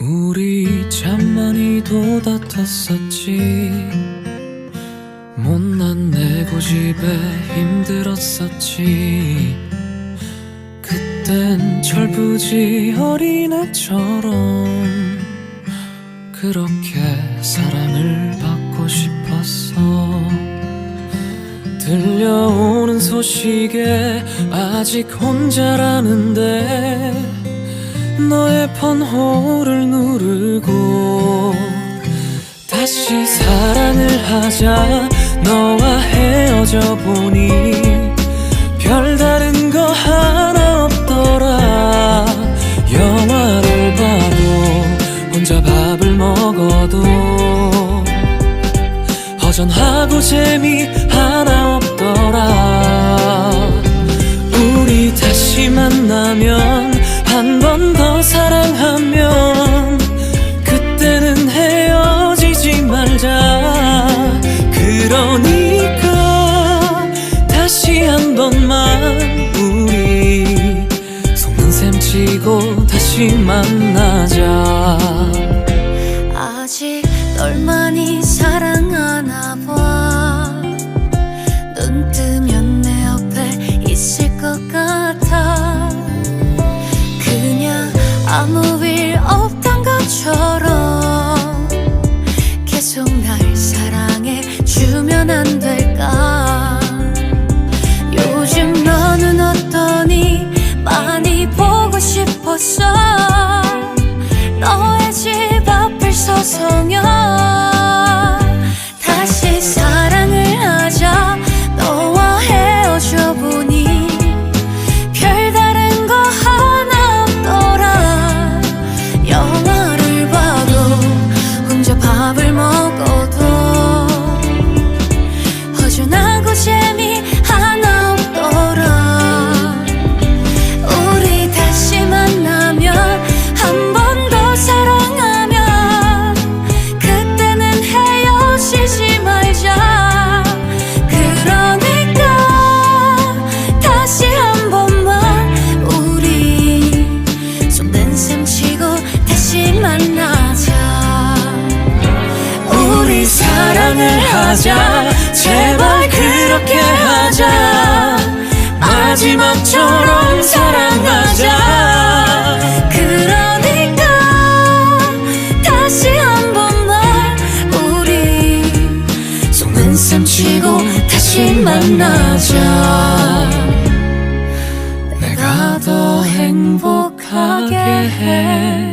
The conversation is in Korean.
우리 참 많이 도 다퉜었지. 못난 내 고집에 힘들었었지. 그땐 철부지 어린애처럼 그렇게 사랑을 받고 싶었어. 들려오는 소식에 아직 혼자라는데 너의 번호를 누르고 다시 사랑을 하자. 너와 헤어져 보니 별다른 거 하나 없더라. 영화를 봐도 혼자 밥을 먹어도 허전하고 재미 다시 만나자. 아직 널 많이 사랑하나 봐눈 뜨면 내 옆에 있을 것 같아. 그냥 아무 성여 하자 제발 그렇게 하자. 마지막처럼 사랑하자. 그러니까 다시 한 번만 우리 셈 치고 다시 만나자. 내가 더 행복하게 해